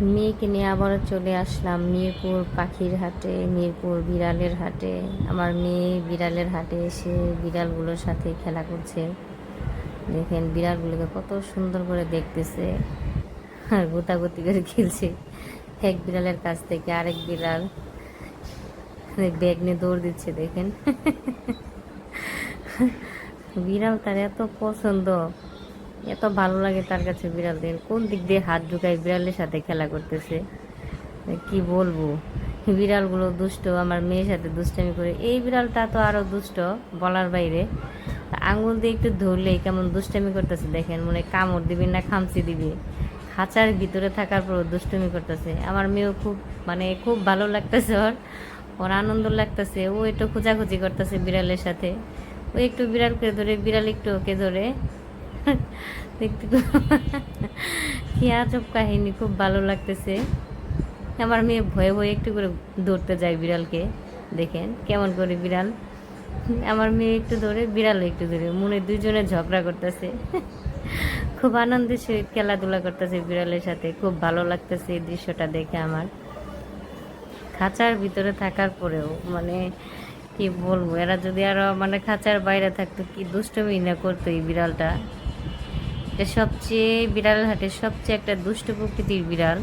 মেয়েকে নিয়ে আবারও চলে আসলাম মিরপুর পাখির হাটে, মিরপুর বিড়ালের হাটে। আমার মেয়ে বিড়ালের হাটে এসে বিড়ালগুলোর সাথে খেলা করছে। দেখেন বিড়ালগুলোকে কত সুন্দর করে দেখতেছে। আর গোতাগুতি করে খেলছে। এক বিড়ালের কাছ থেকে আরেক বিড়াল ব্যাগ নিয়ে দৌড় দিচ্ছে, দেখেন। বিড়াল তার এত পছন্দ। এত ভালো লাগে তার কাছে বিড়ালদের কোন দিক দিয়ে হাত ঢুকায় বিড়ালের সাথে খেলা করতেছে? কি বলব? বিড়ালগুলো দুষ্ট, আমার মেয়ের সাথে দুষ্টামি করে। এই বিড়ালটা তো আরও দুষ্ট বলার বাইরে। আঙুল দিয়ে একটু ধরলেই কেমন দুষ্টামি করতেছে দেখেন, মনে কামড় দিবি না খামচি দিবি। খাঁচার ভিতরে থাকার পর দুষ্টুমি করতেছে। আমার মেয়েও খুব মানে খুব ভালো লাগতেছে ওর। ওর আনন্দ লাগতেছে। ও একটু খোঁজাখুঁজি করতেছে বিড়ালের সাথে। ও একটু বিড়ালকে ধরে, বিড়াল একটু ওকে ধরে দেখতে কি কাহিনী খুব ভালো লাগতেছে। আমার মেয়ে ভয়ে ভয়ে একটু করে ধরতে যায় বিড়ালকে দেখেন, কেমন করে বিড়াল। আমার মেয়ে একটু ধরে বিড়াল একটু ধরে মনে দুজনে ঝগড়া করতেছে। খুব আনন্দের সহিত খেলাধুলা করতেছে বিড়ালের সাথে, খুব ভালো লাগতেছে এই দৃশ্যটা দেখে আমার। খাঁচার ভিতরে থাকার পরেও মানে কি বলব, এরা যদি আরও মানে খাঁচার বাইরে থাকতো, কি দুষ্টমি না করতো এই বিড়ালটা। সবচেয়ে বিড়াল হাটে সবচেয়ে একটা দুষ্ট প্রকৃতির বিড়াল।